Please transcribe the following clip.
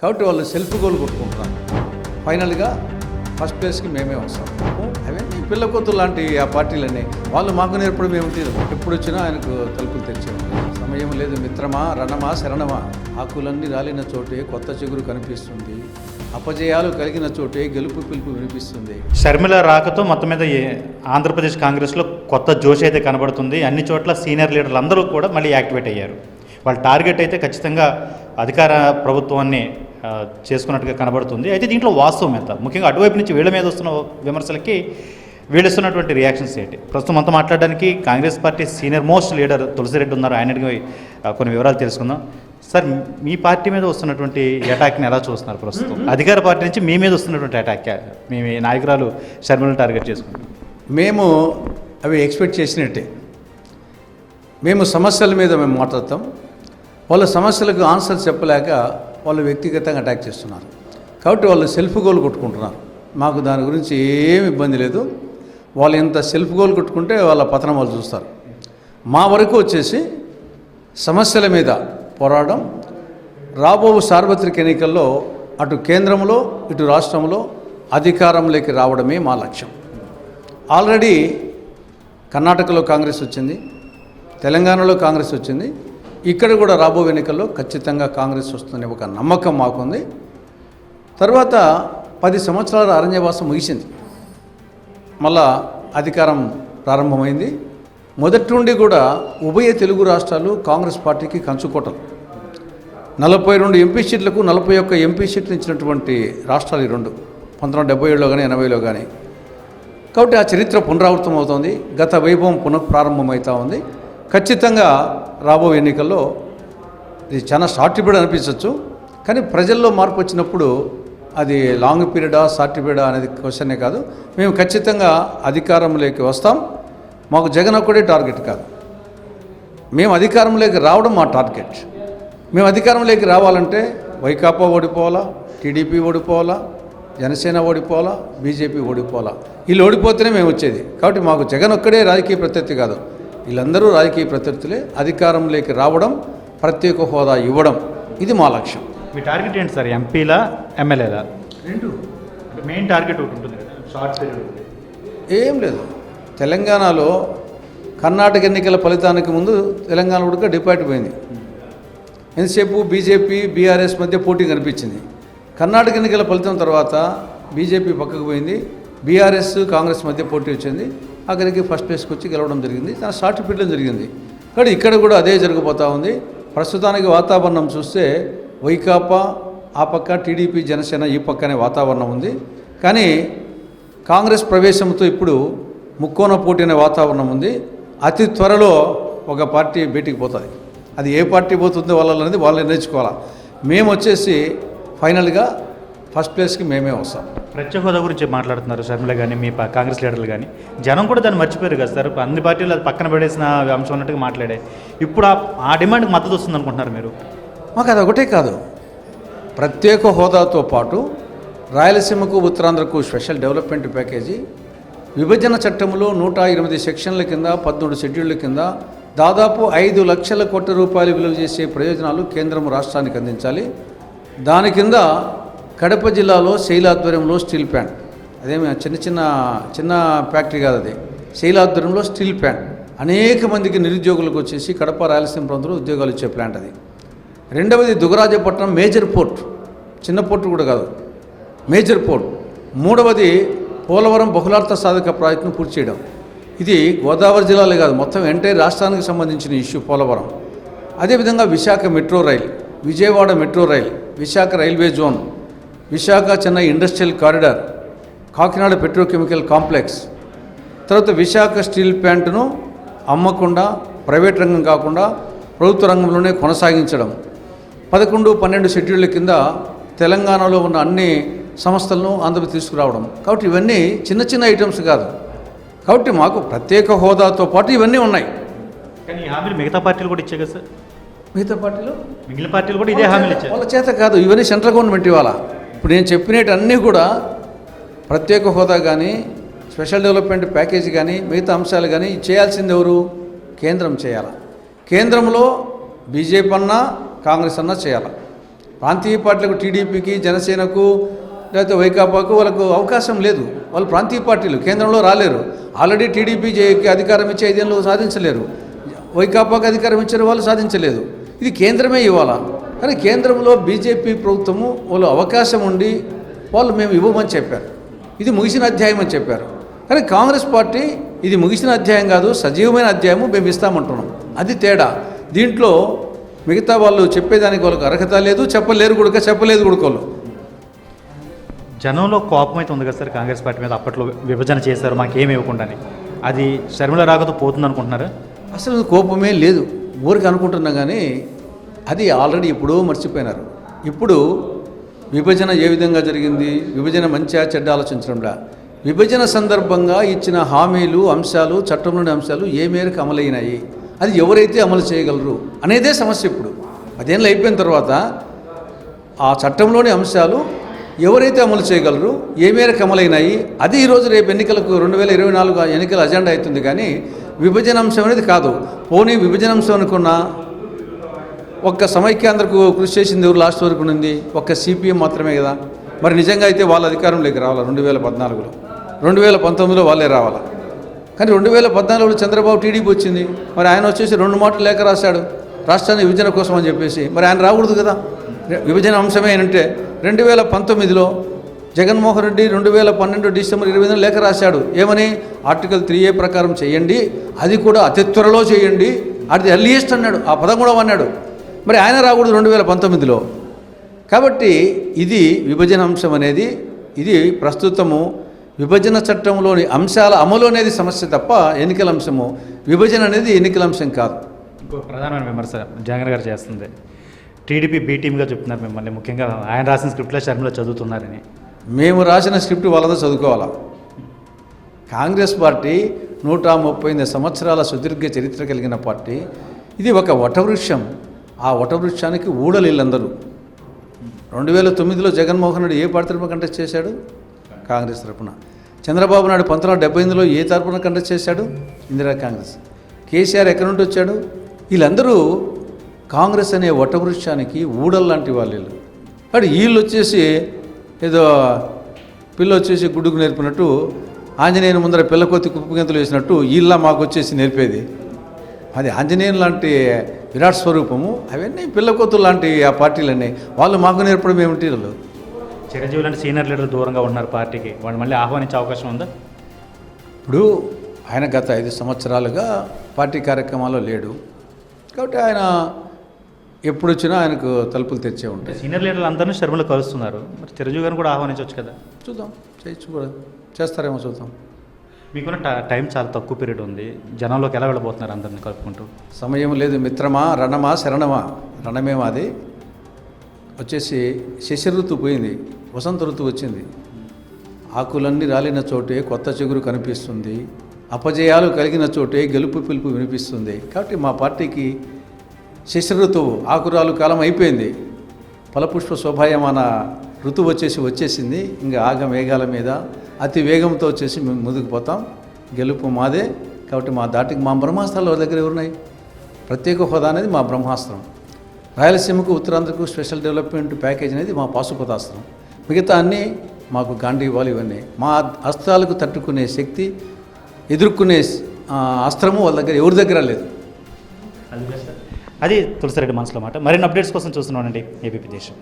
కాబట్టి వాళ్ళు self goal కొట్టుకుంటున్నారు. ఫైనల్గా ఫస్ట్ ప్లేస్కి మేమే వస్తాం. అవే ఈ పిల్ల కొత్తు లాంటి ఆ పార్టీలన్నీ వాళ్ళు మాకు నేర్పడం ఏమిటి? ఎప్పుడు వచ్చినా ఆయనకు తలుపులు తెచ్చారు సమయం లేదు మిత్రమా రణమా శరణమా? ఆకులన్నీ రాలిన చోటే కొత్త చిగురు కనిపిస్తుంది. అపజయాలు కలిగిన చోటే గెలుపు పిలుపు వినిపిస్తుంది. షర్మిల రాకతో మొత్తం మీద ఆంధ్రప్రదేశ్ కాంగ్రెస్లో కొత్త జోష్ అయితే కనబడుతుంది. అన్ని చోట్ల సీనియర్ లీడర్లు అందరూ కూడా మళ్ళీ యాక్టివేట్ అయ్యారు. వాళ్ళ టార్గెట్ అయితే ఖచ్చితంగా అధికార ప్రభుత్వాన్ని చేసుకున్నట్టుగా కనబడుతుంది. అయితే దీంట్లో వాస్తవం ఎంత? ముఖ్యంగా అటువైపు నుంచి వీళ్ళ మీద వస్తున్న విమర్శలకి వీళ్ళు ఇస్తున్నటువంటి రియాక్షన్స్ ఏంటి? ప్రస్తుతం అంతా మాట్లాడడానికి Congress party senior most leader Tulasi Reddy ఉన్నారు. ఆయన కొన్ని వివరాలు తెలుసుకుందాం. సార్ మీ పార్టీ మీద వస్తున్నటువంటి అటాక్ని ఎలా చూస్తున్నారు ప్రస్తుతం? అధికార పార్టీ నుంచి మీ మీద వస్తున్నటువంటి అటాక్ మీ నాయకురాలు షర్మిలను టార్గెట్ చేసుకుంటారు మేము అవి ఎక్స్పెక్ట్ చేసినట్టే. మేము సమస్యల మీద మేము మాట్లాడతాం. వాళ్ళ సమస్యలకు ఆన్సర్ చెప్పలేక వాళ్ళు వ్యక్తిగతంగా అటాక్ చేస్తున్నారు. కాబట్టి వాళ్ళు సెల్ఫ్ గోల్ కొట్టుకుంటున్నారు. మాకు దాని గురించి ఏమి ఇబ్బంది లేదు. వాళ్ళు ఎంత సెల్ఫ్ గోల్ కొట్టుకుంటే వాళ్ళ పతనం వాళ్ళు చూస్తారు. మా వరకు వచ్చేసి సమస్యల మీద పోరాడడం రాబో సార్వత్రిక ఎన్నికల్లో అటు కేంద్రంలో ఇటు రాష్ట్రంలో అధికారంలోకి రావడమే మా లక్ష్యం. ఆల్రెడీ కర్ణాటకలో కాంగ్రెస్ వచ్చింది తెలంగాణలో కాంగ్రెస్ వచ్చింది. ఇక్కడ కూడా రాబో ఎన్నికల్లో ఖచ్చితంగా కాంగ్రెస్ వస్తుందనే ఒక నమ్మకం మాకుంది. తర్వాత పది సంవత్సరాల అరణ్యవాసం ముగిసింది. మళ్ళా అధికారం ప్రారంభమైంది. మొదటి నుండి కూడా ఉభయ తెలుగు రాష్ట్రాలు కాంగ్రెస్ పార్టీకి కంచుకోటలు. నలభై రెండు ఎంపీ సీట్లకు నలభై ఒక్క ఎంపీ సీట్లు ఇచ్చినటువంటి రాష్ట్రాలు ఈ రెండు. పంతొమ్మిది డెబ్బై ఏడులో కానీ ఎనభైలో కానీ కాబట్టి ఆ చరిత్ర పునరావృతం అవుతోంది గత వైభవం పునఃప్రారంభమవుతూ ఉంది. ఖచ్చితంగా రాబో ఎన్నికల్లో ఇది చాలా షార్ట్ పీరియడ్ అనిపించవచ్చు కానీ ప్రజల్లో మార్పు వచ్చినప్పుడు అది లాంగ్ పీరియడా షార్ట్ పీరియడా అనేది క్వశ్చనే కాదు. మేము ఖచ్చితంగా అధికారంలోకి వస్తాం. మాకు జగన్ ఒక్కడే టార్గెట్ కాదు. మేము అధికారంలోకి రావడం మా టార్గెట్. మేము అధికారంలోకి రావాలంటే వైకాపా ఓడిపోవాలా టీడీపీ ఓడిపోవాలా జనసేన ఓడిపోవాలా బీజేపీ ఓడిపోవాలా. వీళ్ళు ఓడిపోతేనే మేము వచ్చేది. కాబట్టి మాకు జగన్ ఒక్కడే రాజకీయ ప్రత్యర్థి కాదు. వీళ్ళందరూ రాజకీయ ప్రత్యర్థులే అధికారంలోకి రావడం ప్రత్యేక హోదా ఇవ్వడం ఇది మా లక్ష్యం. మీ టార్గెట్ ఏంటి సార్ ఎంపీలా ఎమ్మెల్యేలా? రెండు. మెయిన్ టార్గెట్ ఒకటి ఉంటుంది కదా షార్ట్ పీరియడ్ ఏం లేదు. తెలంగాణలో కర్ణాటక ఎన్నికల ఫలితానికి ముందు తెలంగాణ ఉడక డిపాయిట్ పోయింది. ఎంతసేపు బీజేపీ బీఆర్ఎస్ మధ్య పోటీ కనిపించింది. కర్ణాటక ఎన్నికల ఫలితం తర్వాత బీజేపీ పక్కకు పోయింది. బీఆర్ఎస్ కాంగ్రెస్ మధ్య పోటీ వచ్చింది. అక్కడికి ఫస్ట్ ప్లేస్కి వచ్చి గెలవడం జరిగింది. తన షార్ట్ పీరియడ్లో జరిగింది. కానీ ఇక్కడ కూడా అదే జరిగిపోతూ ఉంది. ప్రస్తుతానికి వాతావరణం చూస్తే వైకాపా ఆ పక్క టీడీపీ జనసేన ఈ పక్కనే వాతావరణం ఉంది. కానీ కాంగ్రెస్ ప్రవేశంతో ఇప్పుడు ముక్కోన పోటీ అనే వాతావరణం ఉంది. అతి త్వరలో ఒక పార్టీ బయటికి పోతుంది. అది ఏ పార్టీ పోతుందో వాళ్ళనేది వాళ్ళు నేర్చుకోవాలి. మేము వచ్చేసి ఫైనల్గా ఫస్ట్ ప్లేస్కి మేమే వస్తాం. ప్రత్యేక హోదా గురించి మాట్లాడుతున్నారు షర్మిల కానీ మీ కాంగ్రెస్ లీడర్లు కానీ జనం కూడా దాన్ని మర్చిపోయారు కదా సార్. అన్ని పార్టీలు అది పక్కన పడేసిన అంశం ఉన్నట్టుగా మాట్లాడే. ఇప్పుడు ఆ- ఆ డిమాండ్కి మద్దతు వస్తుంది అనుకుంటున్నారు మీరు? మాకు అది ఒకటే కాదు. ప్రత్యేక హోదాతో పాటు రాయలసీమకు ఉత్తరాంధ్రకు స్పెషల్ డెవలప్మెంట్ ప్యాకేజీ విభజన చట్టంలో నూట ఎనిమిది సెక్షన్ల కింద పద్మూడు షెడ్యూళ్ళ కింద దాదాపు ఐదు లక్షల కోట్ల రూపాయలు విలువ చేసే ప్రయోజనాలు కేంద్రం రాష్ట్రానికి అందించాలి. దాని కింద కడప జిల్లాలో శైలాధ్వర్యంలో స్టీల్ ప్యాంట్ అదేమి చిన్న చిన్న చిన్న ఫ్యాక్టరీ కాదు అది. శైలాధ్వర్యంలో స్టీల్ ప్యాంట్ అనేక మందికి నిరుద్యోగులకు వచ్చేసి కడప రాయలసీమ ప్రాంతంలో ఉద్యోగాలు ఇచ్చే ప్లాంట్ అది. రెండవది దుగరాజపట్నం మేజర్ పోర్ట్. చిన్న పోర్ట్ కూడా కాదు. Major port. మూడవది పోలవరం బహుళార్థ సాధక ప్రాజెక్టును పూర్తి చేయడం. ఇది గోదావరి జిల్లాలే కాదు మొత్తం ఎంటైర్ రాష్ట్రానికి సంబంధించిన ఇష్యూ పోలవరం. అదేవిధంగా Visakha metro rail Vijayawada metro rail Visakha railway zone. Visakha Chennai industrial corridor Kakinada petrochemical complex. తర్వాత విశాఖ స్టీల్ ప్లాంట్ను అమ్మకుండా ప్రైవేట్ రంగం కాకుండా ప్రభుత్వ రంగంలోనే కొనసాగించడం. పదకొండు పన్నెండు షెడ్యూళ్ళ కింద తెలంగాణలో ఉన్న అన్ని సంస్థలను అందుకు తీసుకురావడం. కాబట్టి ఇవన్నీ చిన్న చిన్న ఐటమ్స్ కాదు. కాబట్టి మాకు ప్రత్యేక హోదాతో పాటు ఇవన్నీ ఉన్నాయి. కానీ హామీలు మిగతా పార్టీలు కూడా ఇచ్చే కదా సార్? మిగతా పార్టీలో? మిగిలిన పార్టీలు కూడా ఇదే హామీలు ఇచ్చారు. వాళ్ళ చేత కాదు ఇవన్నీ సెంట్రల్ గవర్నమెంట్ ఇవాళ ఇప్పుడు నేను చెప్పినట్టు అన్నీ కూడా ప్రత్యేక హోదా కానీ స్పెషల్ డెవలప్మెంట్ ప్యాకేజ్ కానీ మిగతా అంశాలు కానీ చేయాల్సింది ఎవరు? కేంద్రం చేయాలి. కేంద్రంలో బీజేపీ అన్నా కాంగ్రెస్ అన్నా చేయాలి. ప్రాంతీయ పార్టీలకు టీడీపీకి జనసేనకు లేకపోతే వైకాపాకు వాళ్ళకు అవకాశం లేదు. వాళ్ళు ప్రాంతీయ పార్టీలు కేంద్రంలో రాలేరు. ఆల్రెడీ టీడీపీకి అధికారం ఇచ్చే ఐదేళ్ళు సాధించలేరు. వైకాపాకు అధికారం ఇచ్చిన వాళ్ళు సాధించలేదు. ఇది కేంద్రమే ఇవ్వాలా? కానీ కేంద్రంలో బీజేపీ ప్రభుత్వము వాళ్ళు అవకాశం ఉండి వాళ్ళు మేము ఇవ్వమని చెప్పారు. ఇది ముగిసిన అధ్యాయం అని చెప్పారు. కానీ కాంగ్రెస్ పార్టీ ఇది ముగిసిన అధ్యాయం కాదు సజీవమైన అధ్యాయము మేము ఇస్తామంటున్నాం. అది తేడా. దీంట్లో మిగతా వాళ్ళు చెప్పేదానికి వాళ్ళకి అర్హత లేదు చెప్పలేరు కూడా చెప్పలేదు కూడా వాళ్ళు. జనంలో కోపం అయితే ఉంది కదా సార్ కాంగ్రెస్ పార్టీ మీద అప్పట్లో విభజన చేశారు మాకేమి ఇవ్వకుండాని. అది షర్మిల రాకతో పోతుంది అనుకుంటున్నారా అసలు కోపమే లేదు. ఊరికి అనుకుంటున్నా కానీ అది ఆల్రెడీ ఎప్పుడో మర్చిపోయినారు. ఇప్పుడు విభజన ఏ విధంగా జరిగింది? విభజన మంచిగా చెడ్డ ఆలోచించడంలా విభజన సందర్భంగా ఇచ్చిన హామీలు అంశాలు చట్టంలోని అంశాలు ఏ మేరకు అమలైనాయి? అది ఎవరైతే అమలు చేయగలరు అనేదే సమస్య ఇప్పుడు. పదేళ్ళు అయిపోయిన తర్వాత ఆ చట్టంలోని అంశాలు ఎవరైతే అమలు చేయగలరు ఏ మేరకు అమలైనాయి? అది ఈరోజు రేపు ఎన్నికలకు రెండు వేల ఇరవై నాలుగు ఎన్నికల అజెండా అవుతుంది కానీ విభజన అంశం అనేది కాదు. పోనీ విభజన అంశం అనుకున్న ఒక్క సమైక్యాంధ్రకు కృషి చేసింది ఎవరు లాస్ట్ వరకు ఉంది ఒక్క సిపిఎం మాత్రమే కదా. మరి నిజంగా అయితే వాళ్ళ అధికారంలోకి రావాలి? రెండు వేల పద్నాలుగులో. రెండు వేల పంతొమ్మిదిలో వాళ్ళే రావాలా? కానీ రెండు వేల పద్నాలుగులో చంద్రబాబు టీడీపీ వచ్చింది. మరి ఆయన వచ్చేసి రెండు మాటలు లేఖ రాశాడు. రాష్ట్రాన్ని విభజన కోసం అని చెప్పేసి. మరి ఆయన రాకూడదు కదా. విభజన అంశమే అంటే రెండు వేల పంతొమ్మిదిలో జగన్మోహన్ రెడ్డి రెండు వేల పన్నెండు డిసెంబర్ ఇరవై లేఖ రాశాడు. ఏమని? ఆర్టికల్ త్రీ ఏ ప్రకారం చేయండి. అది కూడా అతి త్వరలో చేయండి. అది ఎర్లియస్ట్ అన్నాడు. ఆ పదం కూడా అన్నాడు. మరి ఆయన రాకూడదు రెండు వేల పంతొమ్మిదిలో. కాబట్టి ఇది విభజన అంశం అనేది ఇది ప్రస్తుతము విభజన చట్టంలోని అంశాల అమలు అనేది సమస్య తప్ప ఎన్నికల అంశము. విభజన అనేది ఎన్నికల అంశం కాదు. ఇంకో ప్రధానమైన విమర్శ జగన్ గారు చేస్తుంది. టీడీపీ బీ టీమ్గా చెప్తున్నారు మిమ్మల్ని. ముఖ్యంగా ఆయన రాసిన స్క్రిప్ట్లో షర్మిల చదువుతున్నారని. మేము రాసిన స్క్రిప్ట్ వాళ్ళతో చదువుకోవాలా? కాంగ్రెస్ పార్టీ నూట ముప్పై ఎనిమిది సంవత్సరాల సుదీర్ఘ చరిత్ర కలిగిన పార్టీ. ఇది ఒక వటవృక్షం. ఆ వటవృక్షానికి ఊడలిల్లందరూ రెండు వేల తొమ్మిదిలో జగన్మోహన్ రెడ్డి ఏ పార్టీ తరపున కంటెస్ట్ చేశాడు? కాంగ్రెస్ తరపున. చంద్రబాబు నాయుడు పంతొమ్మిది వందల డెబ్బై ఎనిమిదిలో ఏ తరపున కంటెస్ట్ చేశాడు? ఇందిరా కాంగ్రెస్. కేసీఆర్ ఎక్కడి నుండి వచ్చాడు? వీళ్ళందరూ కాంగ్రెస్ అనే వటవృక్షానికి ఊడల్ లాంటి వాళ్ళు వీళ్ళు. కానీ వీళ్ళు వచ్చేసి ఏదో పిల్ల వచ్చేసి గుడ్డుకు నేర్పినట్టు ఆంజనేయుని ముందర పిల్ల కొత్తి కుప్పు వేసినట్టు వీళ్ళ మాకు వచ్చేసి నేర్పేది. అది ఆంజనేయుని లాంటి విరాట్ స్వరూపము అవన్నీ పిల్ల కొత్తులు లాంటి ఆ పార్టీలన్నీ. వాళ్ళు మాకు నేర్పడం ఏమిటి వాళ్ళు చిరంజీవి లాంటి సీనియర్ లీడర్ దూరంగా ఉన్నారు పార్టీకి. వాళ్ళు మళ్ళీ ఆహ్వానించే అవకాశం ఉందా? ఇప్పుడు ఆయన గత ఐదు సంవత్సరాలుగా పార్టీ కార్యక్రమాల్లో లేడు. కాబట్టి ఆయన ఎప్పుడు వచ్చినా ఆయనకు తలుపులు తెచ్చే ఉంటాయి. సీనియర్ లీడర్లు అందరినీ షర్మిల కలుస్తున్నారు. మరి చిరంజీవి గారిని కూడా ఆహ్వానించవచ్చు కదా? చూద్దాం. చేయొచ్చు కూడా చేస్తారేమో చూద్దాం. మీకున్న టైం చాలా తక్కువ పీరియడ్ ఉంది. జనంలోకి ఎలా వెళ్ళబోతున్నారు అందరిని కలుపుకుంటూ? సమయం లేదు మిత్రమా రణమా శరణమా? రణమే మాది వచ్చేసి శశి ఋతువు పోయింది. వసంత ఋతువు వచ్చింది. ఆకులన్నీ రాలిన చోటే కొత్త చిగురు కనిపిస్తుంది. అపజయాలు కలిగిన చోటే గెలుపు పిలుపు వినిపిస్తుంది. కాబట్టి మా పార్టీకి శశి ఋతువు ఆకురాలు కాలం అయిపోయింది. ఫలపుష్ప శోభాయమాన ఋతువు వచ్చేసి వచ్చేసింది. ఇంకా ఆగ మేఘాల మీద అతి వేగంతో వచ్చేసి మేము ముందుకు పోతాం. గెలుపు మాదే. కాబట్టి మా దాటికి మా బ్రహ్మాస్త్రాలు ఎవరి దగ్గర ఎవరున్నాయి? ప్రత్యేక హోదా అనేది మా బ్రహ్మాస్త్రం. రాయలసీమకు ఉత్తరాంధ్రకు స్పెషల్ డెవలప్మెంట్ ప్యాకేజ్ అనేది మా పాశుపతాస్త్రం. మిగతా అన్నీ మాకు గాంధీవాలు ఇవన్నీ. మా అస్త్రాలకు తట్టుకునే శక్తి ఎదుర్కొనే అస్త్రము వాళ్ళ దగ్గర ఎవరి దగ్గర లేదు. అది తులసిరెడ్డి మనసులో మాట. మరిన్ని అప్డేట్స్ కోసం చూస్తున్నానండి ఏబీపీ దేశం